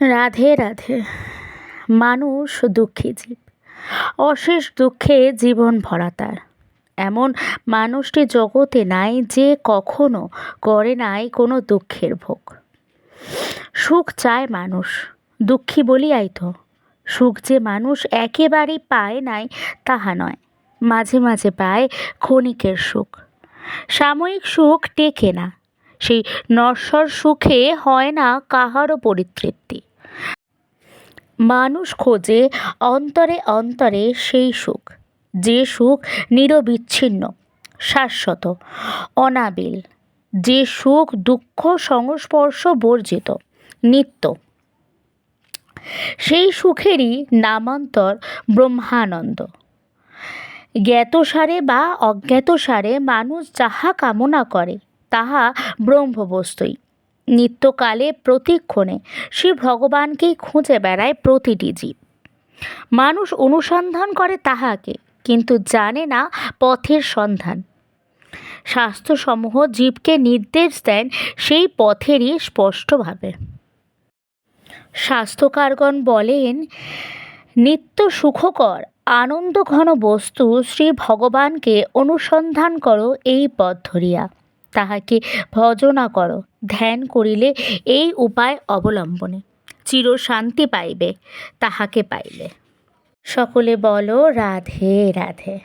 রাধে রাধে। মানুষ দুঃখী জীব। অশেষ দুঃখে জীবন ভরা তার। এমন মানুষটি জগতে নাই যে কখনো করে নাই কোনো দুঃখের ভোগ। সুখ চায় মানুষ, দুঃখী বলিয়াই তো। সুখ যে মানুষ একেবারেই পায় নাই, তাহা নয়। মাঝে মাঝে পায় ক্ষণিকের সুখ। সাময়িক সুখ টেকে না। সেই নশ্বর সুখে হয় না কাহারও পরিতৃপ্তি। মানুষ খোঁজে অন্তরে অন্তরে সেই সুখ, যে সুখ নিরবিচ্ছিন্ন, শাশ্বত, অনাবিল, যে সুখ দুঃখ সংস্পর্শ বর্জিত, নিত্য। সেই সুখেরই নামান্তর ব্রহ্মানন্দ। জ্ঞাতসারে বা অজ্ঞাতসারে মানুষ যাহা কামনা করে, তাহা ব্রহ্মবস্তুই। নিত্যকালে প্রতিক্ষণে শ্রী ভগবানকেই খুঁজে বেড়ায় প্রতিটি জীব। মানুষ অনুসন্ধান করে তাহাকে, কিন্তু জানে না পথের সন্ধান। স্বাস্থ্যসমূহ জীবকে নির্দেশ দেন সেই পথেরই স্পষ্টভাবে। স্বাস্থ্যকারগণ বলেন, নিত্য সুখকর আনন্দ ঘন বস্তু শ্রী ভগবানকে অনুসন্ধান করো এই পথ ধরিয়া। তাহাকে ভজনা কর, ধ্যান করিলে এই উপায় অবলম্বনে। চির শান্তি পাইবে, তাহাকে পাইলে। সকলে বলো, রাধে রাধে।